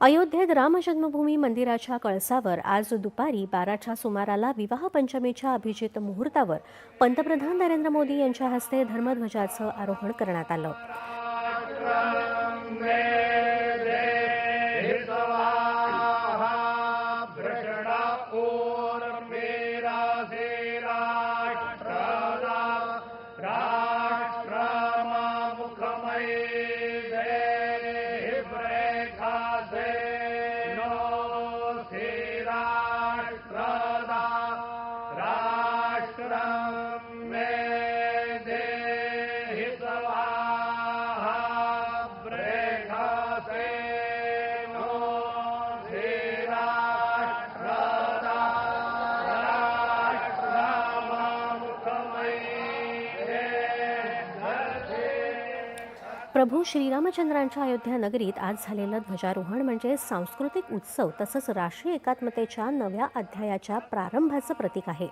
अयोध्येत रामजन्मभूमी मंदिराच्या कळसावर आज दुपारी बाराच्या सुमाराला विवाह पंचमीच्या अभिजित मुहूर्तावर पंतप्रधान नरेंद्र मोदी यांच्या हस्ते धर्मध्वजाचं आरोहण करण्यात आलं. प्रभू श्रीरामचंद्रांच्या अयोध्या नगरीत आज झालेलं ध्वजारोहण म्हणजे सांस्कृतिक उत्सव तसंच राष्ट्रीय एकात्मतेच्या नव्या अध्यायाच्या प्रारंभाचं प्रतीक आहे.